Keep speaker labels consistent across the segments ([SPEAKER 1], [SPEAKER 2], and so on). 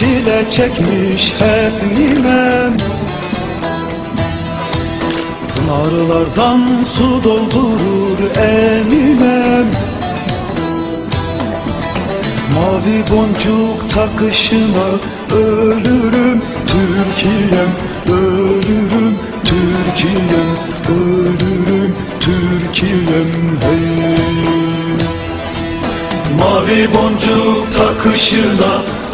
[SPEAKER 1] çile çekmiş hep ninem Pınarlardan su doldurur eminem Mavi boncuk takışına ölürüm Türkiye'm ölürüm Türkiye'm ölürüm Türkiye'm hey. Mavi boncuk takışına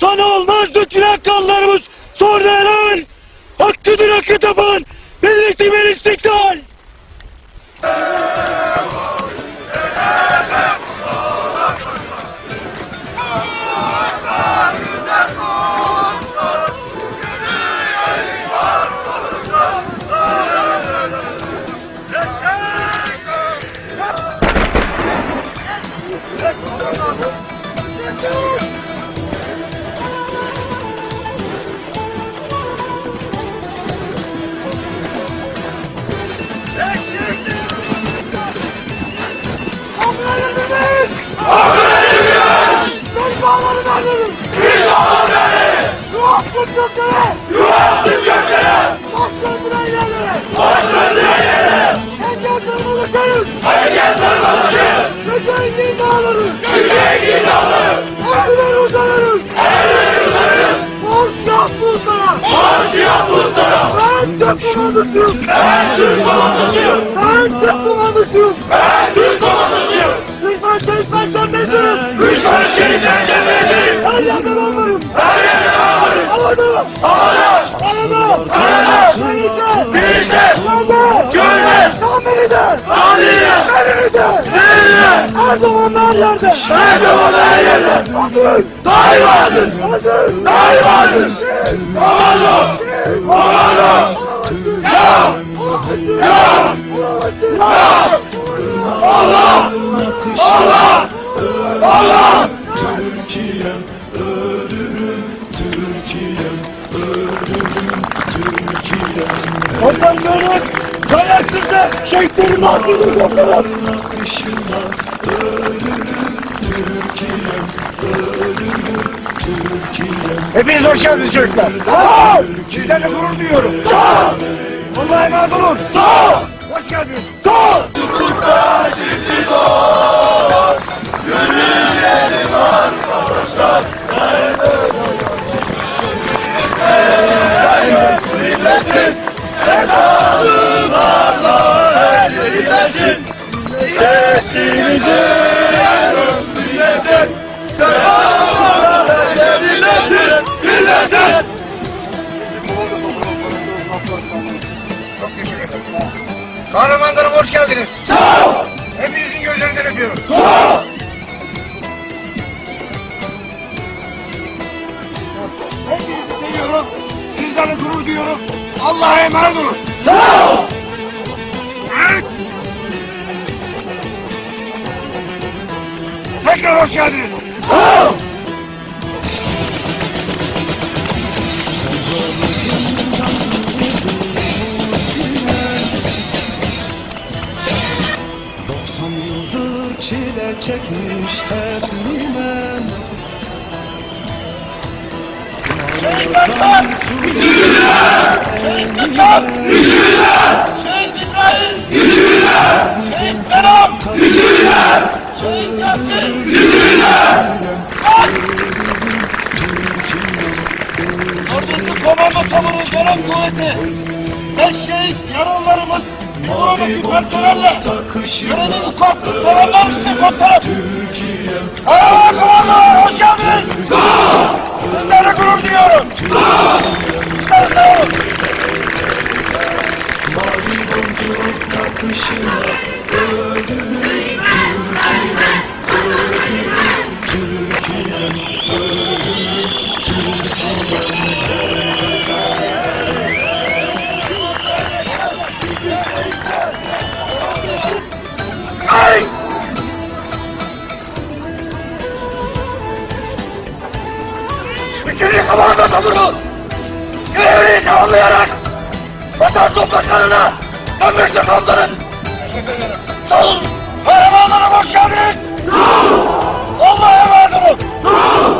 [SPEAKER 2] Sana olmaz dökülen kanlarımız sonra helal! Hakkıdır hakkı tapan milletimin istiklal! Döndüren yerlere! Baş döndüren yerlere! Engel tırmanışırız! Engel tırmanışırız! Komandosuyum! Ben Türk komandosuyum! Ben Türk komandosuyum! Ben Türk komandosuyum! Düşman şehitler cennetiniz! Düşman şehitler cennetiniz! Her yerde ben varım! Her yerde ben varım! Havada! Havada! Karada! Karada! Denizde! Denizde! Gölde! Gölde! Kameride!
[SPEAKER 1] Adliye! Elinize! Elinize! Her zaman her yerde! Her zaman her yerde! Hazır! Daima hazır! Hazır! Daima hazır! Böyle kayaksızda şehitlerin
[SPEAKER 3] akışına ölürüm Türkiye'm ölürüm Türkiye'm
[SPEAKER 2] Hepiniz hoş geldiniz çocuklar.
[SPEAKER 1] Sağ ol!
[SPEAKER 2] Sizlerle gurur duyuyorum.
[SPEAKER 1] Sağ ol! Allah'a emanet olun. Sağ ol!
[SPEAKER 2] Hoş geldiniz.
[SPEAKER 1] Sağ ol!
[SPEAKER 2] Geldiniz.
[SPEAKER 1] Sağ ol!
[SPEAKER 2] Hepinizin gözlerinden öpüyorum.
[SPEAKER 1] Sağ ol!
[SPEAKER 2] Hepinizi seviyorum. Sizlerle gurur duyuyorum. Allah'a emanet olun.
[SPEAKER 1] Sağ ol!
[SPEAKER 2] Evet. Tekrar hoş geldiniz.
[SPEAKER 1] Sağ ol!
[SPEAKER 4] Çekmiş hep limen
[SPEAKER 1] Şehit İsrail! Şehit Selam! Şehit Yasin! Ordusu komando taburun şeref kuvveti! Beş şehit yaralılarımız Buradaki personelle Görevi korkusuz tamamlamışsın komutanım!
[SPEAKER 3] Türkiye'm
[SPEAKER 2] Aa komandolar hoş geldiniz. Sizlerle gurur duyuyorum. Sizler sağ olun.
[SPEAKER 3] mavi boncuk takışına ölürüm Türkiye'm ölürüm
[SPEAKER 2] komando taburu görevini tamamlayarak vatan topraklarına dönmüştür komutanım. Teşekkür ederim. Sağ olun. Kahramanlarım hoş geldiniz. Sağ olun. Allah'a emanet olun.
[SPEAKER 1] Siyah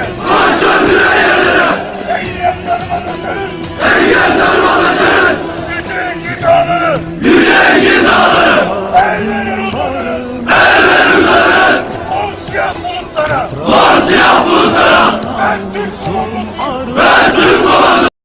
[SPEAKER 1] Bharat!